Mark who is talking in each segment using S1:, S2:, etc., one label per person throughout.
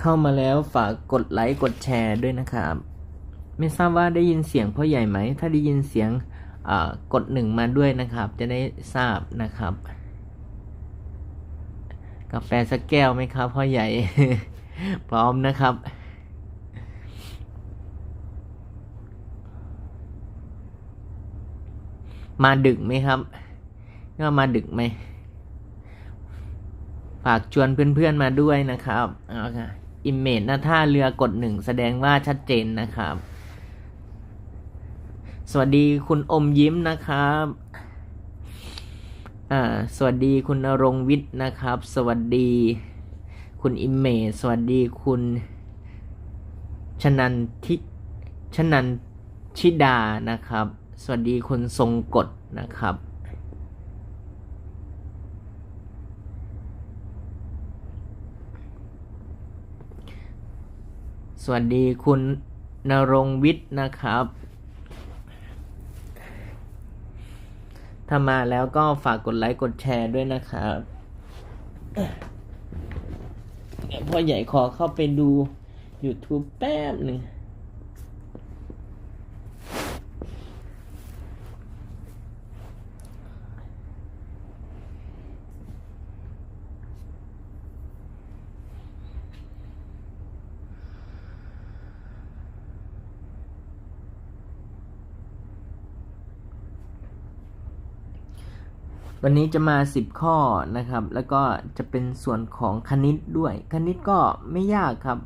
S1: เข้ามาแล้วฝากกดไลค์กดแชร์ด้วยนะครับ ไม่ทราบว่าได้ยินเสียงพ่อใหญ่ไหม ถ้าได้ยินเสียงอ่ากดหนึ่งมาด้วยนะครับ จะได้ทราบนะครับ กาแฟสักแก้วไหมครับพ่อใหญ่ พร้อมนะครับมาดึกไหมครับก็มาดึกไหม ฝากชวนเพื่อนๆมาด้วยนะครับ เอาค่ะ อิมเมจหน้าท่าเรือกดหนึ่งแสดงว่าชัดเจนนะครับ สวัสดีคุณอมยิ้มนะครับอ่าสวัสดีคุณนรงวิทย์นะครับ สวัสดีคุณอิมเมจสวัสดีคุณชนันทิชนันชิดานะครับ สวัสดีคุณทรงกฎนะครับ สวัสดีคุณนรงวิทย์นะครับ ถ้ามาแล้วก็ฝากกดไลค์กดแชร์ด้วยนะครับเดี๋ยวพ่อใหญ่ขอเข้าไปดู YouTube แป๊บหนึ่ง วันนี้จะมา 10 ข้อนะครับ แล้วก็จะเป็นส่วนของคณิตด้วย คณิตก็ไม่ยากครับ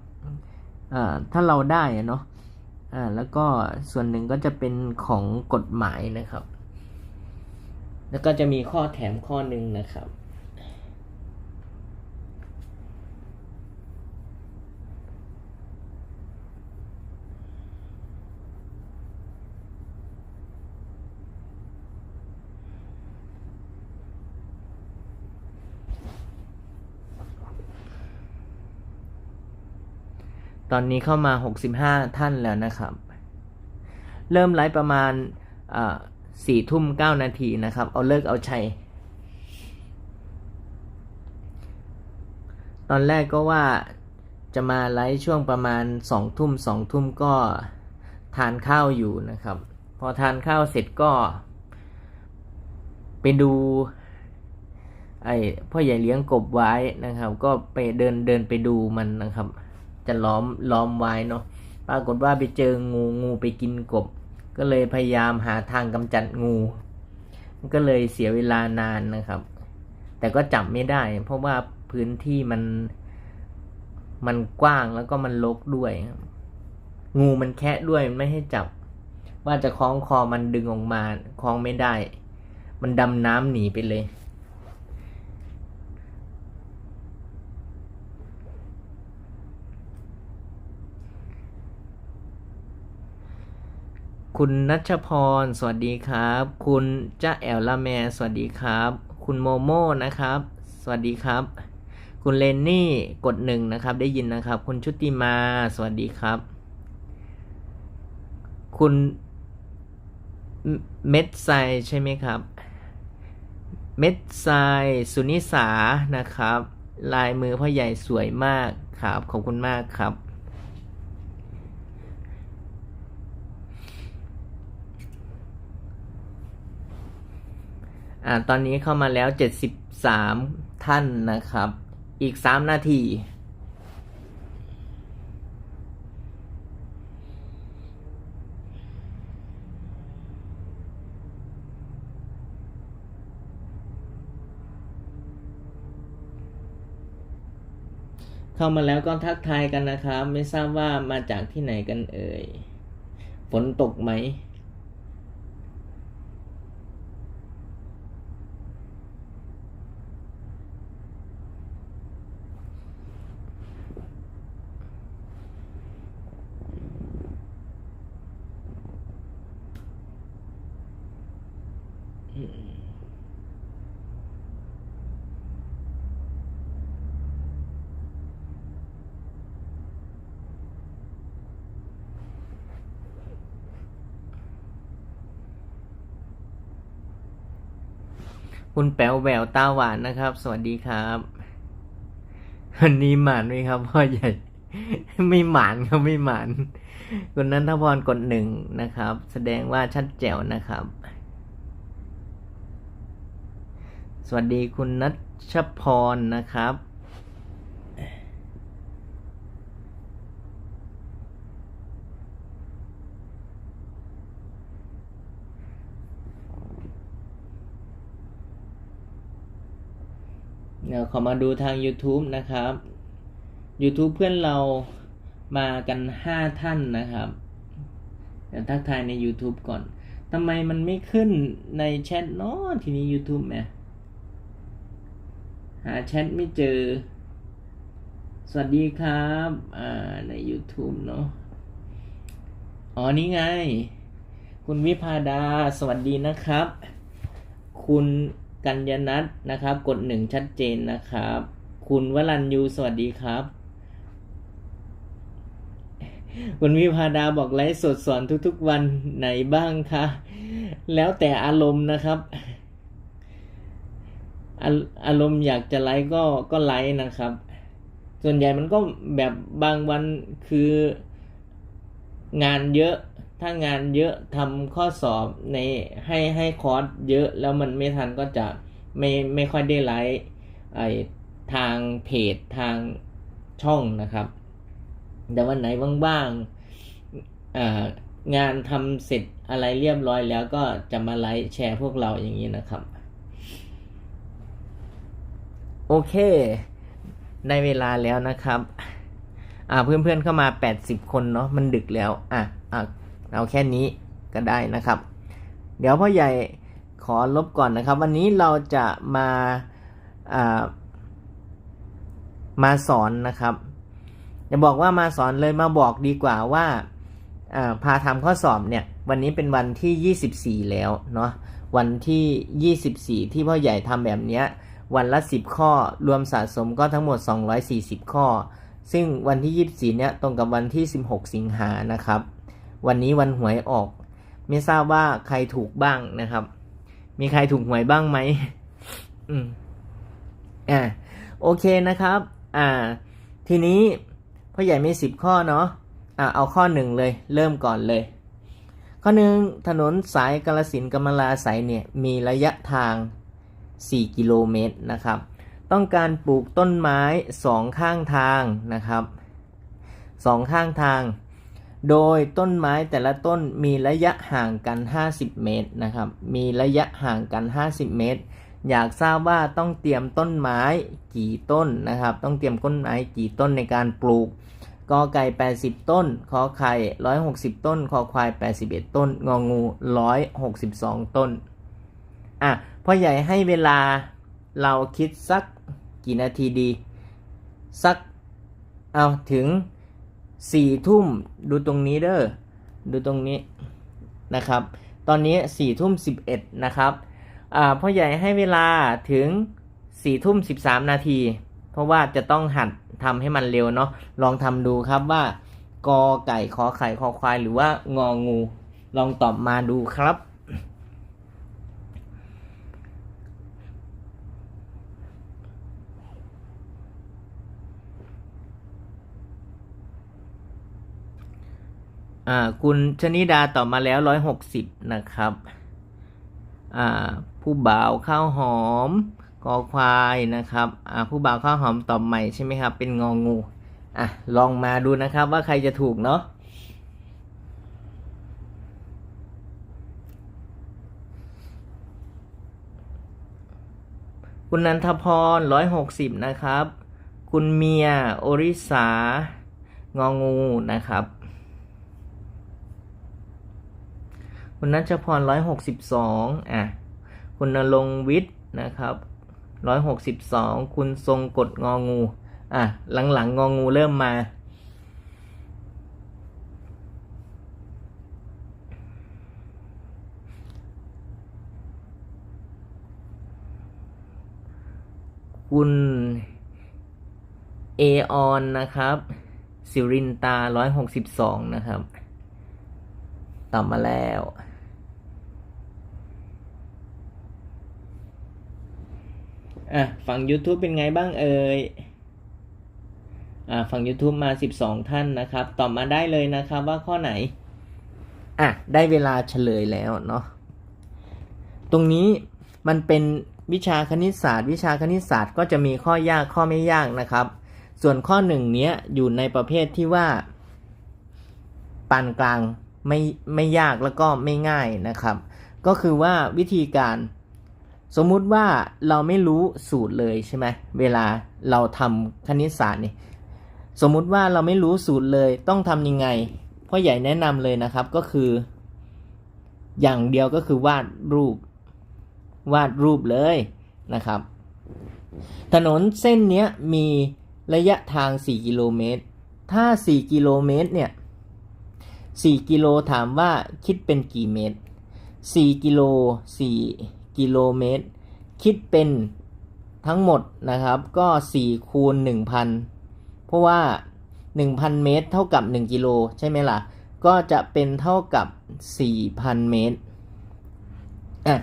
S1: ถ้าเราได้เนาะแล้วก็ส่วนหนึ่งก็จะเป็นของกฎหมายนะครับ แล้วก็จะมีข้อแถมข้อหนึ่งนะครับ ตอนนี้เข้ามา 65 ท่านแล้วนะครับ เริ่มไลฟ์ประมาณสี่ทุ่มเก้านาทีนะครับ เอาเลิกเอาชัย ตอนแรกก็ว่าจะมาไลฟ์ช่วงประมาณสองทุ่มสองทุ่มก็ทานข้าวอยู่นะครับ พอทานข้าวเสร็จก็ไปดูไอ้พ่อใหญ่เลี้ยงกบไว้นะครับ ก็ไปเดินเดินไปดูมันนะครับ จะล้อมล้อมไว้เนาะปรากฏว่าไปเจองูงูไปกินกบ ก็เลยพยายามหาทางกำจัดงูมันก็เลยเสียเวลานานนะครับ แต่ก็จับไม่ได้ เพราะว่าพื้นที่มันมันกว้างแล้วก็มันลกด้วย งูมันแคะด้วยมันไม่ให้จับ ว่าจะคล้องคอมันดึงออกมาคล้องไม่ได้ มันดำน้ำหนีไปเลย คุณนัชพร สวัสดีครับ คุณจ้าแอลละแม สวัสดีครับ คุณโมโม่นะครับ สวัสดีครับ คุณเลนนี่กดหนึ่งนะครับ ได้ยินนะครับ คุณชุติมา สวัสดีครับ คุณเม็ดไซใช่ไหมครับ เม็ดไซสุนิสานะครับ ลายมือพ่อใหญ่สวยมากครับ ขอบคุณมากครับ อ่าตอนนี้เข้ามาแล้ว 73 ท่านนะครับ อีก 3 นาทีเข้ามาแล้วก็ทักทายกันนะครับ ไม่ทราบว่ามาจากที่ไหนกันเอ่ย ฝนตกไหม คุณแป๋วแหววตาหวานนะครับ สวัสดีครับวันนี้หมานไหมครับพ่อใหญ่ ไม่หมานครับไม่หมานคุณนันทพรกดหนึ่งนะครับ แสดงว่าชัดแจ๋วนะครับ สวัสดีคุณนัชพรนะครับ เดี๋ยวขอมาดูทาง YouTube นะครับ YouTube เพื่อนเรามากัน 5 ท่านนะครับ เดี๋ยวทักทายใน YouTube ก่อนทำไมมันไม่ขึ้นในแชทเนาะทีนี้ YouTube แหมหาแชทไม่เจอ สวัสดีครับ อ่า ใน YouTube เนาะอ๋อ นี่ไง คุณวิพาดา สวัสดีนะครับ คุณ กัญญนัทนะครับ กดหนึ่งชัดเจนนะครับ คุณวรัญยูสวัสดีครับ คุณวิพาดาบอกไลฟ์สดสอนทุกๆวันไหนบ้างคะ แล้วแต่อารมณ์นะครับ อาอารมณ์อยากจะไลฟ์ก็ก็ไลฟ์นะครับ ส่วนใหญ่มันก็แบบบางวันคืองานเยอะ ถ้างานเยอะทำข้อสอบในให้ให้คอร์สเยอะแล้วมันไม่ทันก็จะไม่ไม่ค่อยได้ไลฟ์ไอทางเพจทางช่องนะครับ แต่วันไหนว่างๆอ่างานทำเสร็จอะไรเรียบร้อยแล้วก็จะมาไลฟ์แชร์พวกเราอย่างนี้นะครับ โอเคได้เวลาแล้วนะครับ อ่าเพื่อนๆเข้ามา 80 คนเนาะมันดึกแล้ว อะอะ เอาแค่นี้ก็ได้นะครับ เดี๋ยวพ่อใหญ่ขอลบก่อนนะครับ วันนี้เราจะมาามาสอนนะครับจะบอกว่ามาสอนเลยมาบอกดีกว่าว่าอ่าพาทำข้อสอบเนี่ย วันนี้เป็นวันที่ 24 แล้วเนาะวันที่ 24 ที่พ่อใหญ่ทำแบบเนี้ยวันละ 10 ข้อรวมสะสมก็ทั้งหมด 240 ข้อ ซึ่งวันที่ 24 เนี้ยตรงกับวันที่ 16 สิงหานะครับ วันนี้วันหวยออก ไม่ทราบว่าใครถูกบ้างนะครับ มีใครถูกหวยบ้างไหมอืมอ่าโอเคนะครับ อ่า ทีนี้พ่อใหญ่มี10ข้อเนาะอ่าเอาข้อหนึ่งเลย เริ่มก่อนเลย ข้อหนึ่งถนนสายกาลสินกำมลาสายเนี่ย มีระยะทาง 4 กิโลเมตรนะครับ ต้องการปลูกต้นไม้สองข้างทางนะครับสองข้างทาง โดยต้นไม้แต่ละต้นมีระยะห่างกัน 50 เมตรนะครับ มีระยะห่างกัน 50 เมตร อยากทราบว่าต้องเตรียมต้นไม้กี่ต้นนะครับ ต้องเตรียมต้นไม้กี่ต้นในการปลูกกอไก่ 80 ต้น ขอไข่ 160 ต้น คอควาย 81 ต้น งองู 162 ต้น อะ พ่อใหญ่ให้เวลาเราคิดสักกี่นาทีดี สัก เอาถึง สี่ทุ่มดูตรงนี้เด้อดูตรงนี้นะครับ ตอนนี้สี่ทุ่มสิบเอ็ดนะครับพ่อใหญ่ให้เวลาถึงสี่ทุ่มสิบสามนาที เพราะว่าจะต้องหัดทำให้มันเร็วเนาะลองทำดูครับว่ากอไก่ขอไข่คอควายหรือว่างองู ลองตอบมาดูครับ อ่าคุณชนิดาตอบมาแล้วร้อยหกสิบนะครับอ่าผู้บ่าวข้าวหอมกอควายนะครับอ่าผู้บ่าวข้าวหอมตอบใหม่ใช่ไหมครับ เป็นงองูอะลองมาดูนะครับว่าใครจะถูกเนาะคุณนันทพรร้อยหกสิบนะครับ คุณเมีย โอริสางองูนะครับ คุณนัชพรร้อยหกสิบสองอะ คุณนรงวิทย์นะครับร้อยหกสิบสองคุณทรงกฎงองู อะ หลังๆ งองูเริ่มมา คุณเอออนนะครับ สิรินตาร้อยหกสิบสองนะครับ ตอบมาแล้ว อะฝั่ง YouTube เป็นไงบ้างเอ่ย อ่าฝั่ง YouTube มา 12 ท่านนะครับ ตอบมาได้เลยนะครับว่าข้อไหน อะ ได้เวลาเฉลยแล้วเนาะ ตรงนี้มันเป็นวิชาคณิตศาสตร์ วิชาคณิตศาสตร์ก็จะมีข้อยากข้อไม่ยากนะครับ ส่วนข้อหนึ่งเนี้ยอยู่ในประเภทที่ว่า ปานกลาง ไม่ไม่ยากแล้วก็ไม่ง่ายนะครับ ก็คือว่าวิธีการสมมุติว่าเราไม่รู้สูตรเลยใช่ไหมเวลาเราทำคณิตศาสตร์นี่สมมุติว่าเราไม่รู้สูตรเลยต้องทำยังไงพ่อใหญ่แนะนำเลยนะครับก็คือ อย่างเดียวก็คือวาดรูป วาดรูปเลยนะครับ ถนนเส้นนี้มีระยะทาง 4 กิโลเมตร ถ้า 4 กิโลเมตรเนี่ย 4 กิโลถามว่าคิดเป็นกี่เมตร 4 กิโล 4 กิโลเมตร คิดเป็นทั้งหมดนะครับ ก็ 4 คูณ 1,000 เพราะว่า 1,000 เมตร เท่ากับ 1 กิโลใช่ไหมล่ะ ก็จะเป็นเท่ากับ 4,000 เมตรอะ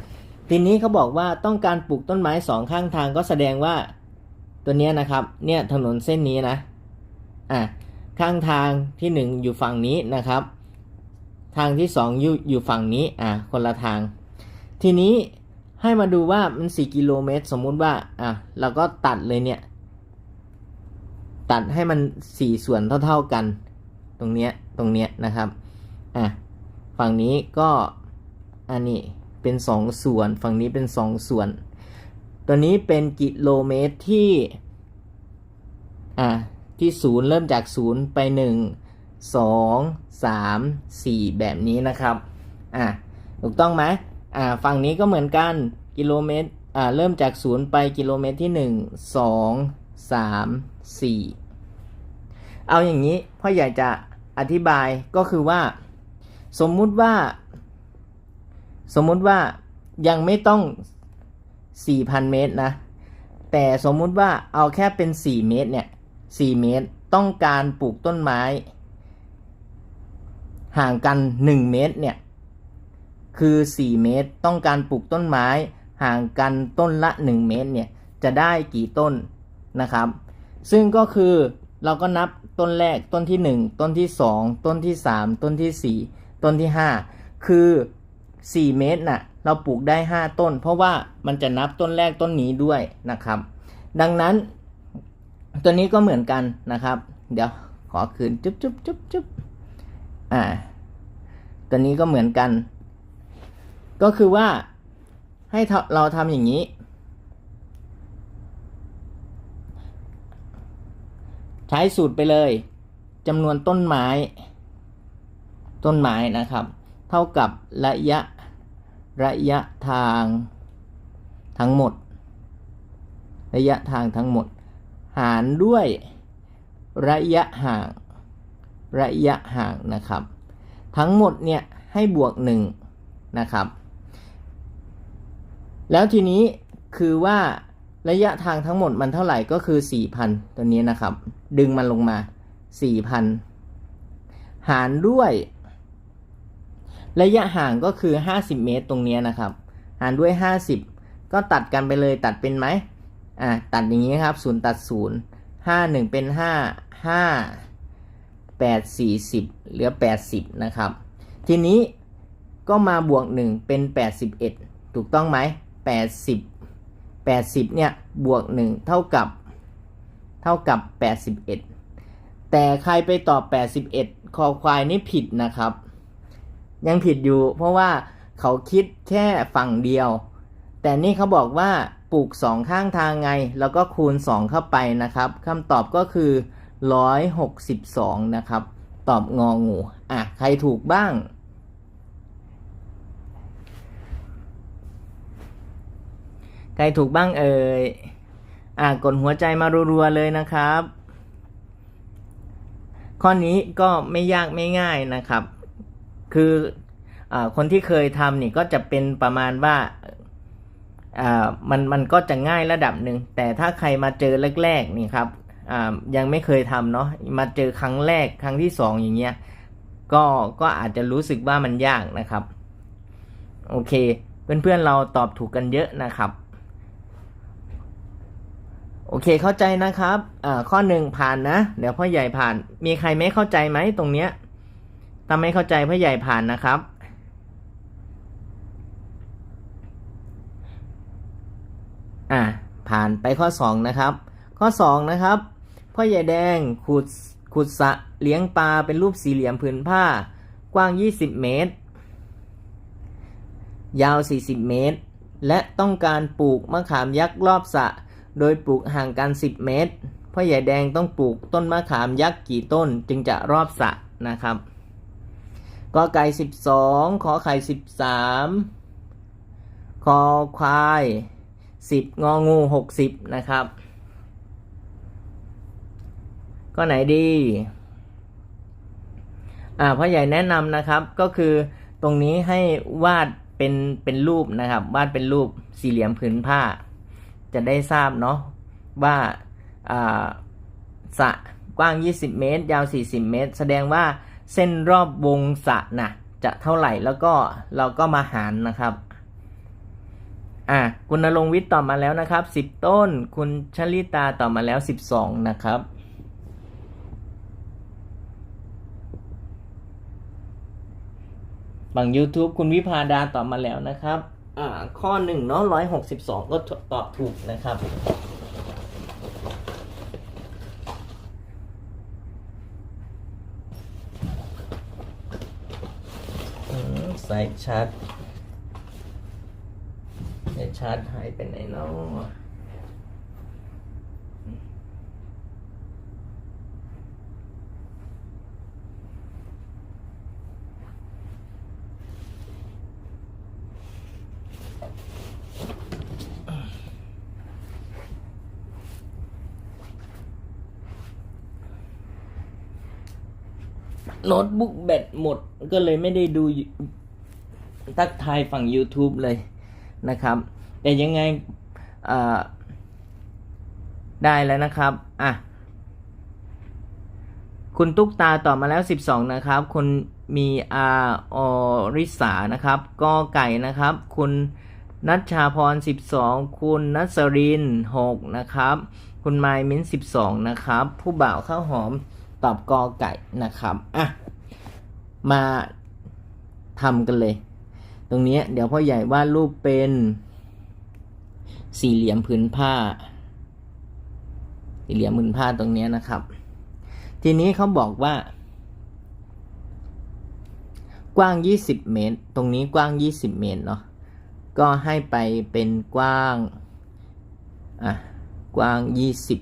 S1: ทีนี้เขาบอกว่าต้องการปลูกต้นไม้สองข้างทางก็แสดงว่าตัวเนี้ยนะครับ เนี่ยถนนเส้นนี้นะ อะ ข้างทางที่หนึ่งอยู่ฝั่งนี้นะครับ ทางที่สองอยู่อยู่ฝั่งนี้อะคนละทาง ทีนี้ให้มาดูว่ามันสี่กิโลเมตร สมมุติว่าอะเราก็ตัดเลยเนี่ย ตัดให้มันสี่ส่วนเท่า ๆกัน ตรงเนี้ยตรงเนี้ยนะครับอะฝั่งนี้ก็อันนี้เป็นสองส่วน ฝั่งนี้เป็นสองส่วน ตัวนี้เป็นกิโลเมตรที่อะที่ศูนย์เริ่มจากศูนย์ไปห นึ่งสองสามสี่แบบนี้นะครับ อะ ถูกต้องไหมอ่า ฝั่งนี้ก็เหมือนกัน กิโลเมตร อ่า เริ่มจากศูนย์ไปกิโลเมตรที่หนึ่งสองสามสี่เอาอย่างนี้ พ่อใหญ่จะอธิบายก็คือว่า สมมุติว่า สมมุติว่ายังไม่ต้อง 4,000 เมตรนะ แต่สมมุติว่าเอาแค่เป็น 4 เมตรเนี่ย 4 เมตร ต้องการปลูกต้นไม้ ห่างกัน 1 เมตรเนี่ยคือ 4 เมตรต้องการปลูกต้นไม้ห่างกันต้นละ 1 เมตรเนี่ยจะได้กี่ต้นนะครับ ซึ่งก็คือเราก็นับต้นแรกต้นที่ 1 ต้นที่ 2 ต้นที่ 3 ต้นที่ 4 ต้นที่ 5 คือ 4 เมตรน่ะเราปลูกได้ 5 ต้น เพราะว่ามันจะนับต้นแรกต้นนี้ด้วยนะครับ ดังนั้นตัวนี้ก็เหมือนกันนะครับ เดี๋ยวขอคืนจุ๊บจุ๊บจุ๊บจุ๊บ อ่า ตัวนี้ก็เหมือนกัน ก็คือว่าให้เราทำอย่างนี้ ใช้สูตรไปเลยจำนวนต้นไม้ ต้นไม้นะครับ เท่ากับระยะระยะทางทั้งหมด ระยะทางทั้งหมด หารด้วยระยะห่าง ระยะห่างนะครับ ทั้งหมดเนี่ยให้บวก1นะครับ แล้วทีนี้คือว่าระยะทางทั้งหมดมันเท่าไหร่ก็คือ 4,000 ตัวนี้นะครับ ดึงมันลงมา 4,000 หารด้วย ระยะห่างก็คือ 50 เมตรตรงนี้นะครับ หารด้วย 50 ก็ตัดกันไปเลยตัดเป็นไหมอ่าตัดอย่างนี้ครับ 0 ตัด 0 5 1 เป็น 5 5 8 40 เหลือ 80 นะครับ ทีนี้ก็มาบวก 1 เป็น 81 ถูกต้องไหม80 80 เนี่ย บวก 1 เท่ากับ เท่ากับ 81 แต่ใครไปตอบ 81 คอควายนี่ผิดนะครับ ยังผิดอยู่ เพราะว่าเขาคิดแค่ฝั่งเดียว แต่นี่เขาบอกว่าปลูกสองข้างทางไง แล้วก็คูณ 2 เข้าไปนะครับคำตอบก็คือ 162 นะครับ ตอบงองู อะ ใครถูกบ้าง ใครถูกบ้างเอ่ย อะ กดหัวใจมารัวๆเลยนะครับ ข้อนี้ก็ไม่ยากไม่ง่ายนะครับ คืออคนที่เคยทำนี่ก็จะเป็นประมาณว่ามันมันก็จะง่ายระดับหนึ่งแต่ถ้าใครมาเจอแรกๆนี่ครับ ยังไม่เคยทำเนาะมาเจอครั้งแรกครั้งที่สองอย่างเงี้ยก็ก็อาจจะรู้สึกว่ามันยากนะครับ โอเค เพื่อนๆเราตอบถูกกันเยอะนะครับ โอเคเข้าใจนะครับข้อหนึ่งผ่านนะ เดี๋ยวพ่อใหญ่ผ่าน มีใครไม่เข้าใจไหมตรงเนี้ยถ้าไม่เข้าใจพ่อใหญ่ผ่านนะครับอ่าผ่านไปข้อสองนะครับ ข้อสองนะครับ พ่อใหญ่แดงขุดขุดสระเลี้ยงปลาเป็นรูปสี่เหลี่ยมผืนผ้า กว้าง 20 เมตร ยาว 40 เมตร และต้องการปลูกมะขามยักษ์รอบสระโดยปลูกห่างกัน 10 เมตร พ่อใหญ่แดงต้องปลูกต้นมะขามยักษ์กี่ต้นจึงจะรอบสระนะครับกอไก่ 12 ขอไข่ 13 คอควาย 10 งองู 60 นะครับ ก็ไหนดี อ่าพ่อใหญ่แนะนำนะครับ ก็คือตรงนี้ให้วาดเป็นเป็นรูปนะครับ วาดเป็นรูปสี่เหลี่ยมผืนผ้า จะได้ทราบเนาะว่าอ่าสะกว้าง 20 เมตร ยาว 40 เมตร แสดงว่าเส้นรอบวงสะนะจะเท่าไหร่แล้วก็เราก็มาหารนะครับอะคุณนรงวิทย์ตอบมาแล้วนะครับ 10 ต้น คุณชลิตาตอบมาแล้ว 12 นะครับ บาง YouTube คุณวิพาดาตอบมาแล้วนะครับ อ่า ข้อหนึ่งเนาะร้อยหกสิบสองก็ตอบถูกนะครับ ใส่ชัดใส่ชัดหายไปไหนเนาะ โน้ตบุ๊กแบตหมดก็เลยไม่ได้ดูทักทายฝั่ง YouTube เลยนะครับ แต่ยังไงได้แล้วนะครับอะคุณตุ๊กตาตอบมาแล้ว 12 นะครับ คุณมีอาอริสานะครับกอไก่นะครับ คุณนัชชาพร 12 คุณนัสริน 6 นะครับ คุณไมมิน12 นะครับ ผู้บ่าวข้าวหอม ตอบกอไก่นะครับอะมาทำกันเลย ตรงนี้เดี๋ยวพ่อใหญ่วาดรูปเป็นสี่เหลี่ยมผืนผ้า สี่เหลี่ยมผืนผ้าตรงนี้นะครับ ทีนี้เขาบอกว่า กว้าง 20 เมตร ตรงนี้กว้าง 20 เมตรเนาะก็ให้ไปเป็นกว้างอะกว้าง 20ก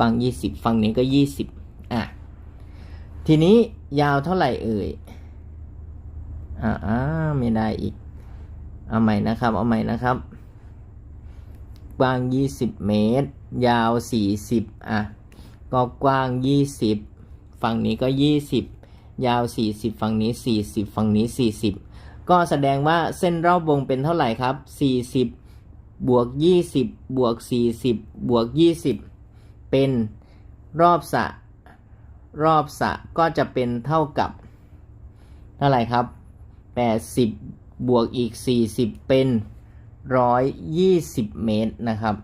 S1: ว้าง 20 ฝั่งนี้ก็ 20อะทีนี้ยาวเท่าไหร่เอ่ยอ่าอ่าไม่ได้อีก เอาใหม่นะครับ เอาใหม่นะครับ กว้าง 20 เมตร ยาว 40อะก็กว้าง 20 ฝั่งนี้ก็ 20 ยาว 40 ฝั่งนี้ 40 ฝั่งนี้ 40 ก็แสดงว่าเส้นรอบวงเป็นเท่าไหร่ครับ 40 บวก 20 บวก 40 บวก 20 เป็นรอบสระรอบสระก็จะเป็นเท่ากับเท่าไหร่ครับ 80 บวกอีก 40 เป็น 120 เมตรนะครับ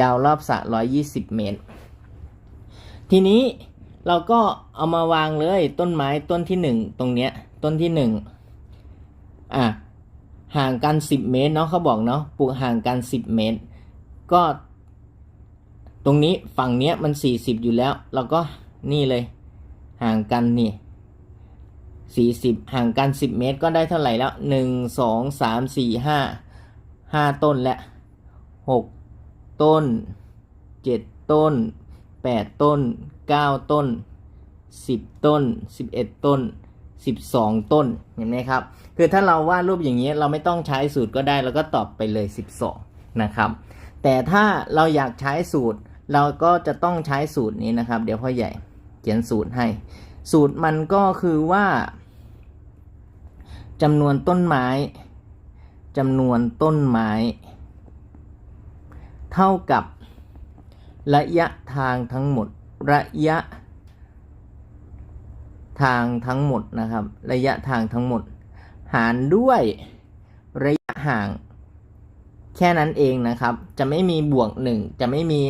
S1: ยาวรอบสระ120 เมตร ทีนี้เราก็เอามาวางเลยต้นไม้ต้นที่หนึ่งตรงเนี้ยต้นที่หนึ่งอะห่างกัน 10 เมตรเนาะเขาบอกเนาะปลูกห่างกัน 10 เมตร ก็ รงนี้ฝั่งเนี้ยมัน 40 อยู่แล้ว เราก็นี่เลย ห่างกันนี่ 40 ห่างกัน 10 เมตรก็ได้เท่าไหร่แล้ว 1 2 3 4 5 5 ต้นและ 6 ต้น 7 ต้น 8 ต้น 9 ต้น 10 ต้น 11 ต้น 12 ต้นเห็นไหมครับ คือถ้าเราวาดรูปอย่างนี้เราไม่ต้องใช้สูตรก็ได้เราก็ตอบไปเลย 12 นะครับแต่ถ้าเราอยากใช้สูตร เราก็จะต้องใช้สูตรนี้นะครับ เดี๋ยวพ่อใหญ่เขียนสูตรให้ สูตรมันก็คือว่าจำนวนต้นไม้จำนวนต้นไม้ เท่ากับระยะทางทั้งหมด ระยะ ทางทั้งหมดนะครับ ระยะทางทั้งหมด หารด้วยระยะห่าง แค่นั้นเองนะครับ จะไม่มีบวกหนึ่งจะไม่มี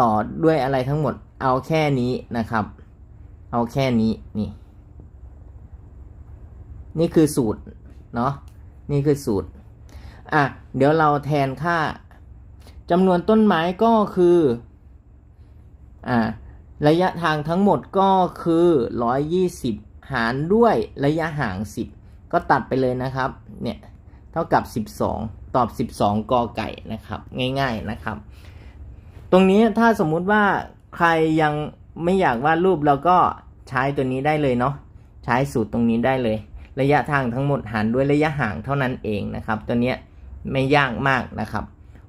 S1: ต่อด้วยอะไรทั้งหมดเอาแค่นี้นะครับ เอาแค่นี้นี่ นี่คือสูตรเนาะนี่คือสูตรอะเดี๋ยวเราแทนค่าจำนวนต้นไม้ก็คืออ่าระยะทางทั้งหมดก็คือ 120 หารด้วยระยะห่าง 10 ก็ตัดไปเลยนะครับ เนี่ย เท่ากับ 12 ตอบ 12 กอไก่นะครับ ง่าย ๆนะครับ ตรงนี้ถ้าสมมุติว่าใครยังไม่อยากวาดรูปเราก็ใช้ตัวนี้ได้เลยเนาะใช้สูตรตรงนี้ได้เลย ระยะทางทั้งหมดหารด้วยระยะห่างเท่านั้นเองนะครับ ตัวนี้ไม่ยากมากนะครับ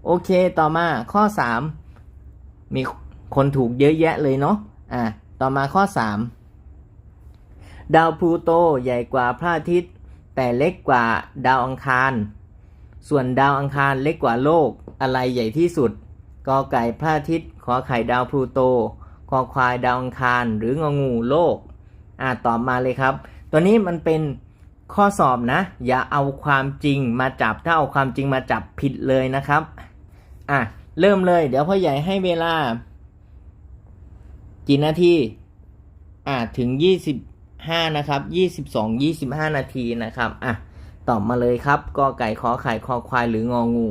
S1: โอเคต่อมาข้อ 3 มีคนถูกเยอะแยะเลยเนาะอะต่อมาข้อ 3 ดาวพลูโตใหญ่กว่าพระอาทิตย์ แต่เล็กกว่าดาวอังคาร ส่วนดาวอังคารเล็กกว่าโลกอะไรใหญ่ที่สุด กอไก่พระอาทิตย์ ขอไข่ดาวพลูโตคอควายดาวอังคาร หรืององูโลก อะตอบมาเลยครับ ตัวนี้มันเป็นข้อสอบนะ อย่าเอาความจริงมาจับ ถ้าเอาความจริงมาจับผิดเลยนะครับ อะ เริ่มเลย เดี๋ยวพ่อใหญ่ให้เวลา กี่นาที อะ ถึง25นะครับ22 25นาทีนะครับ อะ ตอบมาเลยครับ กอไก่ขอไข่คอควายหรืององู